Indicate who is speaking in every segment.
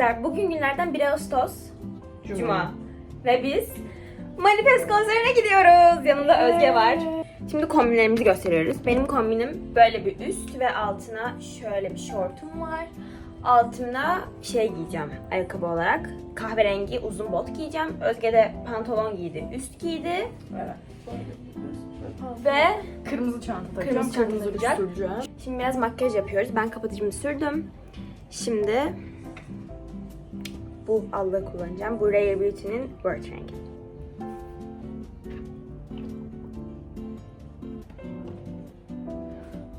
Speaker 1: arkadaşlar bugün günlerden 1 Ağustos Cuma. Ve biz Manifest konserine gidiyoruz. Yanımda Özge var. Şimdi kombinlerimizi gösteriyoruz. Benim kombinim böyle bir üst ve altına şöyle bir şortum var. Altımda şey giyeceğim ayakkabı olarak. Kahverengi uzun bot giyeceğim. Özge de pantolon giydi, üst giydi. Ve
Speaker 2: Kırmızı çanta.
Speaker 1: Kırmızı çanta
Speaker 2: süreceğim.
Speaker 1: Şimdi biraz makyaj yapıyoruz. Ben kapatıcımı sürdüm. Şimdi bu allığı kullanacağım. Bu Rare Beauty'nin Bird rengi.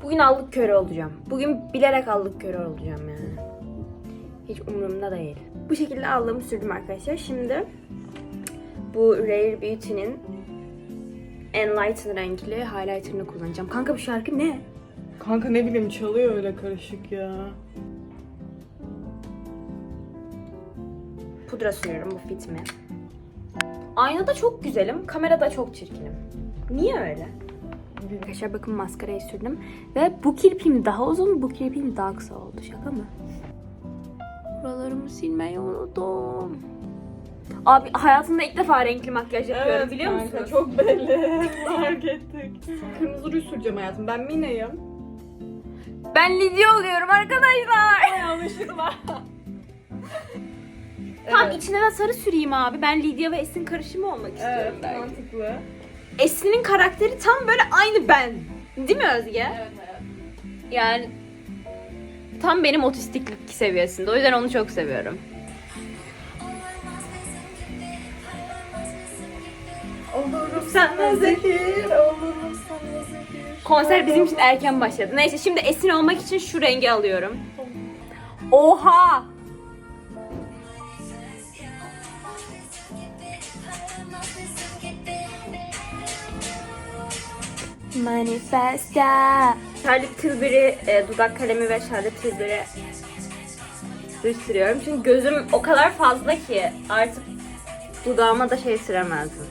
Speaker 1: Bugün allık körü olacağım. Bugün bilerek allık körü olacağım yani. Hiç umurumda değil. Bu şekilde allığımı sürdüm arkadaşlar. Şimdi bu Rare Beauty'nin Enlighten renkli highlighter'ını kullanacağım. Kanka bu şarkı ne?
Speaker 2: Kanka ne bileyim çalıyor öyle karışık ya.
Speaker 1: Pudra sürüyorum bu fit mi? Aynada çok güzelim, kamerada çok çirkinim. Niye öyle? Arkadaşlar bakın maskarayı sürdüm. Ve bu kirpiğim daha uzun, bu kirpiğim daha kısa oldu. Şaka mı? Buralarımı silmeyi unuttum. Abi hayatımda ilk defa renkli makyaj yapıyorum biliyor
Speaker 2: kanka,
Speaker 1: musun?
Speaker 2: Çok belli. Fark ettik. Kırmızı ruj süreceğim hayatım. Ben Mina'yım.
Speaker 1: Ben Lidya oluyorum arkadaşlar.
Speaker 2: Yanlışlıkla.
Speaker 1: Tam
Speaker 2: evet.
Speaker 1: içine de sarı süreyim abi. Ben Lidya ve Esin karışımı olmak istiyorum
Speaker 2: Evet
Speaker 1: belki.
Speaker 2: mantıklı.
Speaker 1: Esin'in karakteri tam böyle aynı ben. Değil mi Özge?
Speaker 2: Evet hayatım.
Speaker 1: Yani tam benim otistiklik seviyesinde. O yüzden onu çok seviyorum.
Speaker 2: Olurum sana zehir, olurum sana zehir.
Speaker 1: Konser bizim için erken başladı. Neyse şimdi Esin olmak için şu rengi alıyorum. Oha! Manifesta. Charlotte Tilbury e, dudak kalemi ve Charlotte Tilbury sürüyorum. Çünkü gözüm o kadar fazla ki artık dudağıma da şey süremezdim.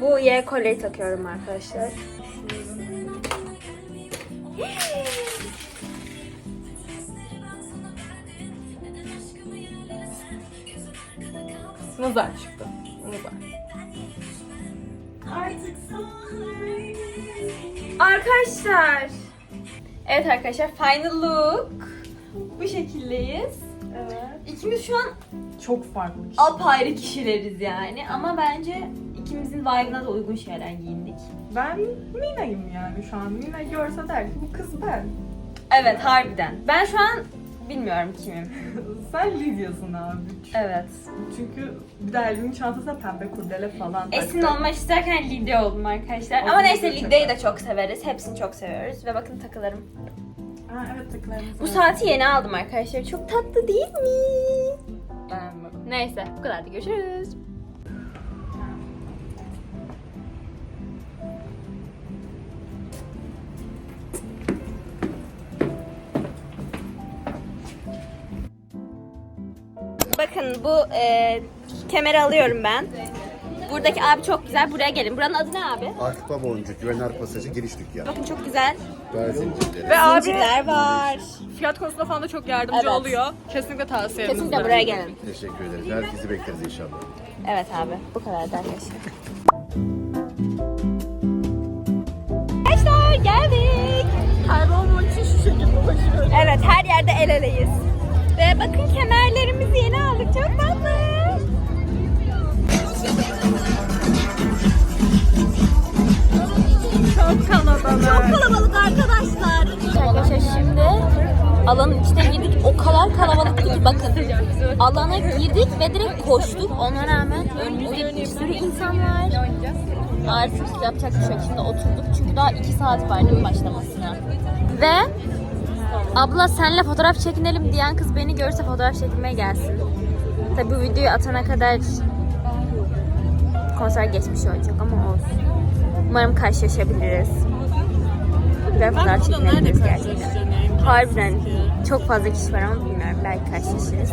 Speaker 1: Bu Y kolyeyi takıyorum arkadaşlar.
Speaker 2: Nazar
Speaker 1: Arkadaşlar. Evet arkadaşlar final look. Bu şekildeyiz.
Speaker 2: Evet.
Speaker 1: İkimiz şu an
Speaker 2: Çok farklı kişi.
Speaker 1: apayrı kişileriz yani ama bence ikimizin vibe'ına da uygun şeyler giyindik.
Speaker 2: Ben Mina'yım yani şu an. Mina görse der ki bu kız ben.
Speaker 1: Evet harbiden. Ben şu an bilmiyorum kimim.
Speaker 2: Sen Lidya'sın abi.
Speaker 1: Evet.
Speaker 2: Çünkü bir de Elvin'in çantasına pembe kurdele falan
Speaker 1: Esin
Speaker 2: taktı.
Speaker 1: olmak isterken Lidya oldum arkadaşlar. Ama neyse Lidya'yı da çok severiz. Hepsini çok seviyoruz. Ve bakın takılarım.
Speaker 2: Ha evet takılarımız
Speaker 1: Bu
Speaker 2: var.
Speaker 1: saati yeni aldım arkadaşlar. Çok tatlı değil mi?
Speaker 2: Beğenmedim.
Speaker 1: Neyse bu kadar da görüşürüz. Bu e, kemeri alıyorum ben. Buradaki abi çok güzel. Buraya gelin. Buranın adı ne abi?
Speaker 3: Arpa boncuk, güvenli pasajı giriş dükkanı.
Speaker 1: Bakın çok güzel.
Speaker 3: Zincirleri.
Speaker 2: Ve abi
Speaker 1: Zincirler var.
Speaker 2: fiyat konusunda falan da çok yardımcı
Speaker 1: Evet.
Speaker 2: oluyor. Kesinlikle tavsiyemizdir.
Speaker 1: Kesinlikle buraya gelin.
Speaker 3: Teşekkür ederiz. Herkesi bekleriz inşallah.
Speaker 1: Evet abi. Bu kadar da arkadaşlar. Arkadaşlar geldik.
Speaker 2: Kaybolmak için şu şekilde ulaşıyoruz.
Speaker 1: Evet her yerde el eleyiz. Ve bakın kemerlerimizi yeni aldık. Çok tatlı.
Speaker 2: Çok kalabalık.
Speaker 1: Çok kalabalık arkadaşlar. Arkadaşlar şimdi alanın içine girdik. O kadar kalabalıktı ki bakın. Alana girdik ve direkt koştuk. Ona rağmen önümüzde bir sürü insan var. Artık yapacak bir şey yok. Şimdi oturduk çünkü daha iki saat var değil mi başlamasına. Ve abla senle fotoğraf çekinelim diyen kız beni görse fotoğraf çekilmeye gelsin. Tabi bu videoyu atana kadar konser geçmiş olacak ama olsun. Umarım karşılaşabiliriz. Ve fotoğraf çekinebiliriz gerçekten. Harbiden çok fazla kişi var ama bilmiyorum belki karşılaşırız.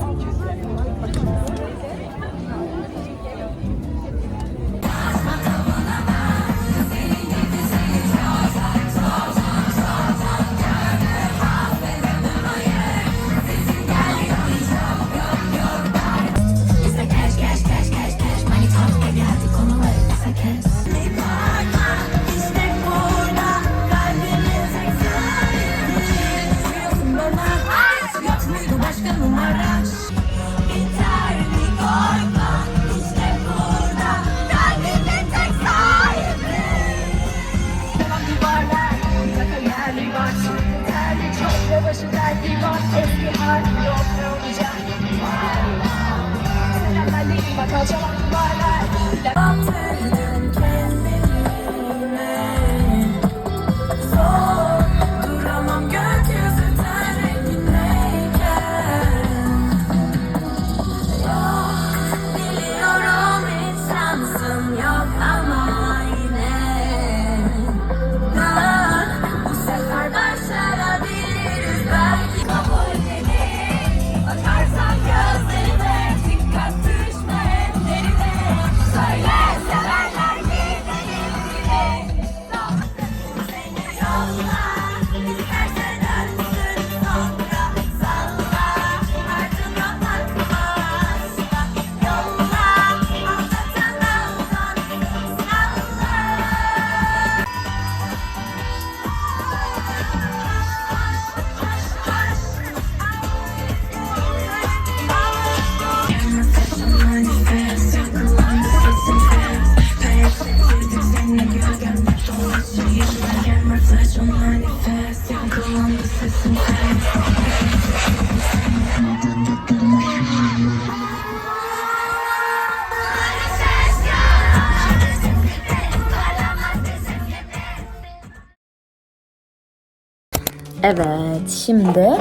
Speaker 1: Evet, şimdi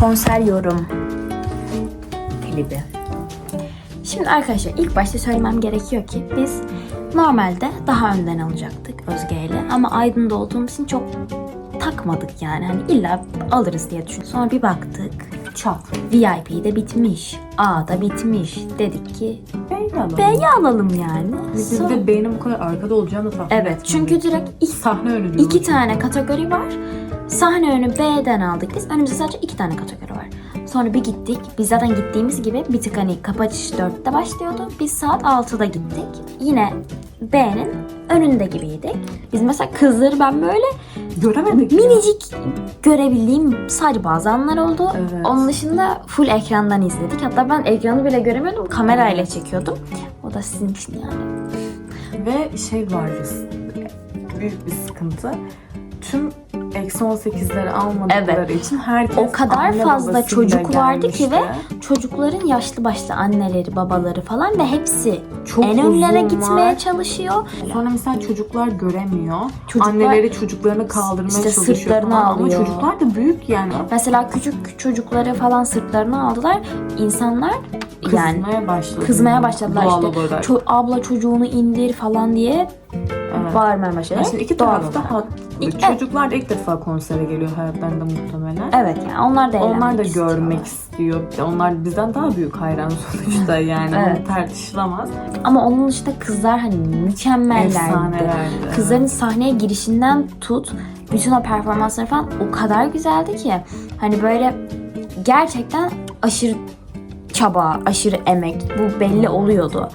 Speaker 1: konser yorum klibi. Şimdi arkadaşlar ilk başta söylemem gerekiyor ki biz normalde daha önden alacaktık Özge ile ama Aydın'da olduğumuz için çok takmadık yani. Hani illa alırız diye düşündük. Sonra bir baktık çok. VIP de bitmiş. A da bitmiş. Dedik ki
Speaker 4: B'yi alalım.
Speaker 1: B'yi alalım yani.
Speaker 4: Biz de B'nin bu kadar arkada olacağını tahmin
Speaker 1: Evet çünkü direkt ilk
Speaker 4: sahne önü
Speaker 1: İki tane kategori var. Sahne önü B'den aldık biz. Önümüzde sadece iki tane kategori var. Sonra bir gittik. Biz zaten gittiğimiz gibi bir tık hani kapatış 4'te başlıyordu. Biz saat 6'da gittik. Yine B'nin önünde gibiydik. Biz mesela kızları ben böyle
Speaker 4: Göremedik ya.
Speaker 1: minicik görebildiğim sadece bazı anlar oldu.
Speaker 4: Evet.
Speaker 1: Onun dışında full ekrandan izledik. Hatta ben ekranı bile göremiyordum. Kamerayla çekiyordum. O da sizin için yani.
Speaker 4: Ve şey vardı büyük bir sıkıntı. Tüm eksi 18'leri almadıkları
Speaker 1: Evet.
Speaker 4: için herkes
Speaker 1: O kadar fazla çocuk vardı ki ve çocukların yaşlı başlı anneleri, babaları falan ve hepsi
Speaker 4: Çok
Speaker 1: en önlere gitmeye çalışıyor.
Speaker 4: Sonra mesela çocuklar göremiyor.
Speaker 1: Çocuklar-
Speaker 4: Anneleri çocuklarını kaldırmaya
Speaker 1: İşte
Speaker 4: çalışıyor
Speaker 1: sırtlarını
Speaker 4: falan.
Speaker 1: alıyor.
Speaker 4: Ama çocuklar da büyük yani.
Speaker 1: Mesela küçük çocukları falan sırtlarına aldılar. İnsanlar yani
Speaker 4: Kızmaya başladı.
Speaker 1: kızmaya başladılar
Speaker 4: Doğal
Speaker 1: işte.
Speaker 4: olarak.
Speaker 1: "Ço- abla çocuğunu indir falan diye
Speaker 4: Evet.
Speaker 1: bağırmaya başladılar.
Speaker 4: Şimdi iki taraf da haklı.
Speaker 1: İlk-
Speaker 4: Çocuklar da ilk defa konsere geliyor hayatlarında muhtemelen.
Speaker 1: Evet yani onlar da
Speaker 4: Onlar da
Speaker 1: eğlenmek istiyorlar.
Speaker 4: görmek istiyor. Onlar bizden daha büyük hayran sonuçta yani.
Speaker 1: Evet.
Speaker 4: O tartışılamaz.
Speaker 1: Ama onun dışında kızlar hani mükemmellerdi.
Speaker 4: Efsanelerdi.
Speaker 1: Kızların sahneye girişinden tut, bütün o performansları falan o kadar güzeldi ki. Hani böyle gerçekten aşırı çaba, aşırı emek bu belli oluyordu.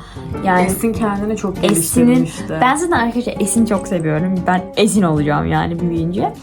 Speaker 1: Yani
Speaker 4: Esin kendini çok
Speaker 1: Esin'in
Speaker 4: geliştirmişti.
Speaker 1: ben zaten arkadaşlar Esin'i çok seviyorum. Ben Esin olacağım yani büyüyünce.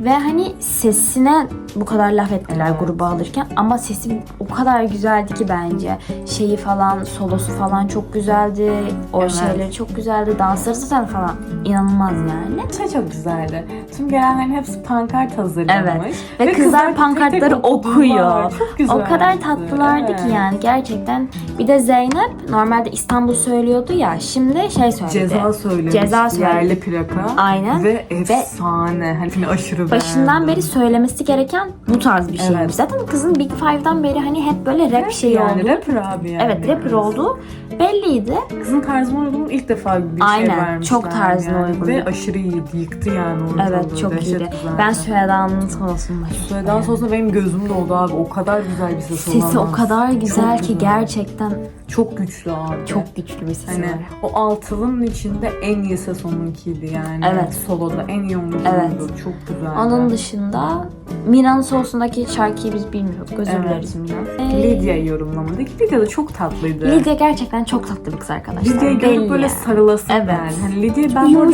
Speaker 1: Ve hani sesine bu kadar laf ettiler gruba alırken ama sesi o kadar güzeldi ki bence. Şeyi falan, solosu falan çok güzeldi. O
Speaker 4: Evet.
Speaker 1: şeyleri çok güzeldi. Dansları zaten falan inanılmaz yani.
Speaker 4: şey çok güzeldi. Tüm gelenlerin hepsi pankart hazırlamış.
Speaker 1: Evet. Ve kızlar
Speaker 4: tek tek
Speaker 1: pankartları
Speaker 4: okudular.
Speaker 1: okuyor.
Speaker 4: Çok güzeldi.
Speaker 1: O kadar tatlılardı
Speaker 4: Evet.
Speaker 1: ki yani gerçekten. Bir de Zeynep normalde İstanbul söylüyordu ya. Şimdi şey söyledi.
Speaker 4: Ceza söylemiş.
Speaker 1: Ceza söyledi.
Speaker 4: Yerli plaka.
Speaker 1: Aynen.
Speaker 4: Ve efsane. Hani aşırı
Speaker 1: Başından beri söylemesi gereken bu tarz bir şeymiş.
Speaker 4: Evet.
Speaker 1: Zaten kızın Big Five'dan beri hani hep böyle rap şeyi
Speaker 4: yani,
Speaker 1: oldu.
Speaker 4: Rapper abi yani.
Speaker 1: Evet rapper olduğu belliydi.
Speaker 4: Kızın tarzına uygun ilk defa bir
Speaker 1: Aynen,
Speaker 4: şey vermişler.
Speaker 1: çok tarzına
Speaker 4: yani.
Speaker 1: uygundu.
Speaker 4: Ve aşırı iyiydi. Yıktı yani ortalığı.
Speaker 1: Evet çok
Speaker 4: Dehşet
Speaker 1: iyiydi.
Speaker 4: güzeldi.
Speaker 1: Ben Süheyda'nın solosunu
Speaker 4: Söyleden sonra benim gözüm doldu abi. O kadar güzel bir ses
Speaker 1: Sesi o
Speaker 4: olamaz.
Speaker 1: kadar güzel
Speaker 4: Çok
Speaker 1: ki
Speaker 4: güzel.
Speaker 1: gerçekten
Speaker 4: Çok güçlü abi.
Speaker 1: çok güçlü bir sesi
Speaker 4: Hani
Speaker 1: var.
Speaker 4: o altılının içinde en iyi ses onunkiydi yani.
Speaker 1: Evet.
Speaker 4: Soloda en iyi onunkiydi.
Speaker 1: Evet.
Speaker 4: Çok güzel.
Speaker 1: Onun dışında Mina'nın solosundaki şarkıyı biz bilmiyorduk. Özür
Speaker 4: Evet.
Speaker 1: dileriz Mina. Ee,
Speaker 4: Lidya'yı yorumlamadık. Lidya da çok tatlıydı.
Speaker 1: Lidya gerçekten çok tatlı bir kız arkadaşlar. Belli
Speaker 4: görüp böyle
Speaker 1: yani.
Speaker 4: sarılasın
Speaker 1: Evet.
Speaker 4: yani. Hani Lidya ben bu arada.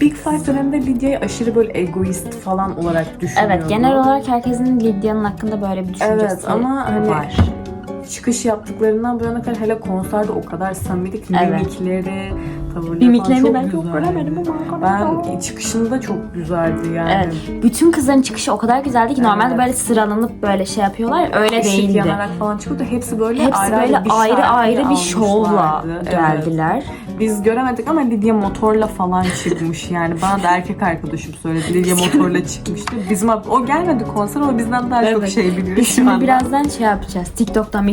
Speaker 4: Big Five döneminde Lidya'yı aşırı böyle egoist falan olarak düşünüyordum.
Speaker 1: Evet genel olarak herkesin Lidya'nın hakkında böyle bir düşüncesi
Speaker 4: Evet ama hani
Speaker 1: var.
Speaker 4: çıkış yaptıklarından bu yana kadar hele konserde o kadar samimiydik.
Speaker 1: Evet.
Speaker 4: Mimikleri, tavırları
Speaker 1: Mimiklerini
Speaker 4: falan
Speaker 1: ben
Speaker 4: çok
Speaker 1: çok
Speaker 4: güzeldi.
Speaker 1: göremedim ama
Speaker 4: Ben çıkışında çok güzeldi yani.
Speaker 1: Evet. Bütün kızların çıkışı o kadar güzeldi ki normalde
Speaker 4: Evet.
Speaker 1: böyle sıralanıp böyle şey yapıyorlar. Öyle
Speaker 4: Işık
Speaker 1: değildi.
Speaker 4: yanarak falan çıkıyordu. Hepsi böyle
Speaker 1: Hepsi
Speaker 4: ayrı
Speaker 1: böyle
Speaker 4: ayrı
Speaker 1: ayrı
Speaker 4: şarkıyı
Speaker 1: bir şovla
Speaker 4: almışlardı. Evet.
Speaker 1: geldiler.
Speaker 4: Biz göremedik ama Lidya motorla falan çıkmış yani. Bana da erkek arkadaşım söyledi. Lidya motorla çıkmıştı. Bizim o gelmedi konser ama bizden daha çok
Speaker 1: Evet.
Speaker 4: şey biliyor
Speaker 1: Biz
Speaker 4: şu
Speaker 1: şimdi
Speaker 4: anda.
Speaker 1: birazdan şey yapacağız. TikTok'tan,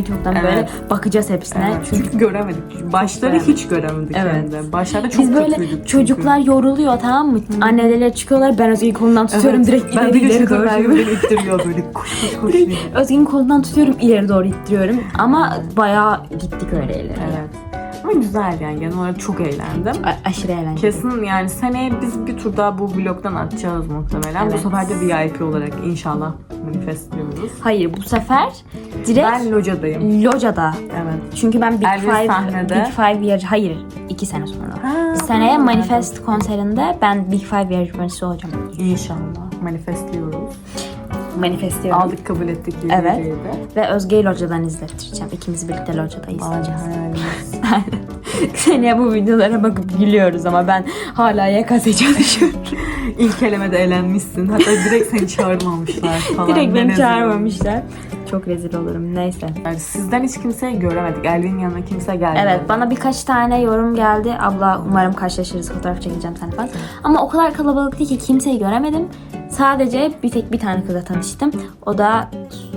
Speaker 1: böyle
Speaker 4: Evet.
Speaker 1: bakacağız hepsine.
Speaker 4: Evet,
Speaker 1: Çünkü
Speaker 4: çünkü göremedik. Başları hiç göremedik
Speaker 1: Evet.
Speaker 4: hem de. Başlarda çok
Speaker 1: biz böyle
Speaker 4: kötüydük çünkü.
Speaker 1: çocuklar yoruluyor tamam mı? Annelerle çıkıyorlar. Ben Özge'nin kolundan tutuyorum
Speaker 4: Evet.
Speaker 1: direkt
Speaker 4: ben
Speaker 1: ileri
Speaker 4: geçiyorum
Speaker 1: doğru.
Speaker 4: böyle ittiriyor böyle koş koş koş.
Speaker 1: Özge'nin kolundan tutuyorum ileri doğru ittiriyorum. Ama bayağı gittik öyle ileri.
Speaker 4: Evet. Güzel yani genel olarak çok eğlendim.
Speaker 1: A- aşırı eğlenceli.
Speaker 4: Kesin yani seneye biz bir tur daha bu vlogdan atacağız muhtemelen.
Speaker 1: Evet.
Speaker 4: Bu sefer de VIP olarak inşallah manifestliyoruz.
Speaker 1: Hayır bu sefer direkt
Speaker 4: Ben locadayım.
Speaker 1: Loca'da.
Speaker 4: Evet.
Speaker 1: Çünkü ben Big
Speaker 4: Elvis
Speaker 1: Five,
Speaker 4: sahnede.
Speaker 1: Big Five yer, hayır iki sene sonra.
Speaker 4: Ha,
Speaker 1: Seneye Manifest konserinde ben Big Five yarışmacısı olacağım.
Speaker 4: İnşallah manifestliyoruz.
Speaker 1: Manifest diyorum.
Speaker 4: Aldık kabul ettik.
Speaker 1: Evet. Ve Özge'yi locadan izlettireceğim. İkimiz birlikte locada izleyeceğiz.
Speaker 4: Hayalimiz.
Speaker 1: Seneye bu videolara bakıp gülüyoruz ama ben hala YKS çalışıyorum.
Speaker 4: İlk elemede elenmişsin. Hatta direkt seni çağırmamışlar falan.
Speaker 1: Direkt beni çağırmamışlar. Çok rezil olurum. Neyse.
Speaker 4: Yani sizden hiç kimseyi göremedik. Elvin'in yanına kimse gelmedi.
Speaker 1: Evet bana birkaç tane yorum geldi. Abla umarım karşılaşırız fotoğraf çekeceğim sana falan. Ama o kadar kalabalık değil ki kimseyi göremedim. Sadece bir tek bir tane kızla tanıştım. O da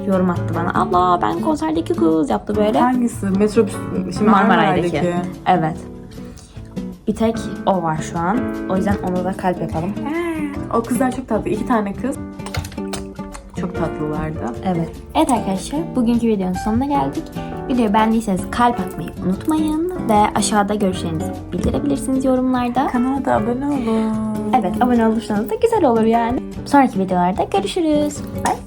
Speaker 1: yorum attı bana. Abla ben konserdeki kız yaptı böyle.
Speaker 4: Hangisi? Metrobüs, şimdi
Speaker 1: Marmaray'daki.
Speaker 4: Marmaray'daki.
Speaker 1: Evet. Bir tek o var şu an. O yüzden ona da kalp yapalım.
Speaker 4: O kızlar çok tatlı. İki tane kız. Çok tatlılardı.
Speaker 1: Evet. Evet arkadaşlar bugünkü videonun sonuna geldik. Videoyu beğendiyseniz kalp atmayı unutmayın. Ve aşağıda görüşlerinizi bildirebilirsiniz yorumlarda.
Speaker 4: Kanala da abone olun.
Speaker 1: Evet abone olursanız da güzel olur yani. Sonraki videolarda görüşürüz. Bye.